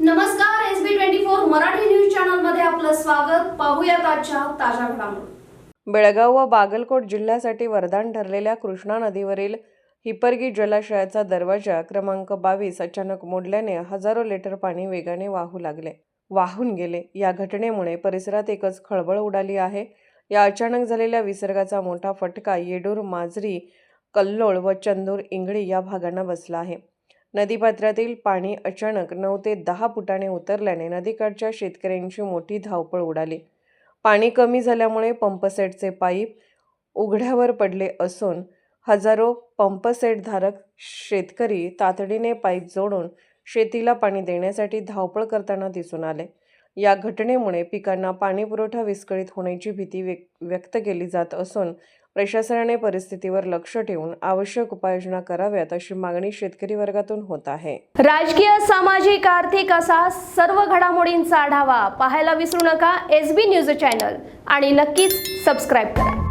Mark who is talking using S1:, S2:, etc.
S1: नमस्कार S B twenty four Marathi news चॅनलमध्ये आपलं स्वागत. पाहूया आजच्या ताज्या घडामोडी.
S2: बेळगाव व बागलकोट जिल्ह्यासाठी वरदान ठरलेल्या कृष्णा नदीवरील हिपरगी जलाशयाचा दरवाजा क्रमांक बावीस अचानक मोडल्याने हजारो लिटर पाणी वेगाने वाहू लागले. वाहून गेले. या घटनेमुळे परिसरात एकच खळबळ उडाली आहे. या अचानक झालेल्या विसर्गाचा मोठा फटका येडूर माजरी कल्लोळ व चंदूर इंगळी या भागांना बसला आहे. नदीपात्रातील पाणी अचानक नऊ ते दहा फुटाने उतरल्याने नदीकाठच्या शेतकऱ्यांची मोठी धावपळ उडाली. पाणी कमी झाल्यामुळे पंपसेटचे पाईप उघड्यावर पडले असून हजारो पंपसेटधारक शेतकरी तातडीने पाईप जोडून शेतीला पाणी देण्यासाठी धावपळ करताना दिसून आले. या घटनेमुळे पिकांना पाणीपुरवठा विस्कळीत होण्याची भीती व्यक्त केली जात असून प्रशासनाने परिस्थितीवर लक्ष ठेवून आवश्यक उपाययोजना कराव्यात अशी मागणी शेतकरी वर्गातून होत आहे.
S1: राजकीय सामाजिक आर्थिक असा सर्व घडामोडींचा आढावा पाहायला विसरू नका. एस बी न्यूज चॅनल आणि नक्कीच सबस्क्राईब करा.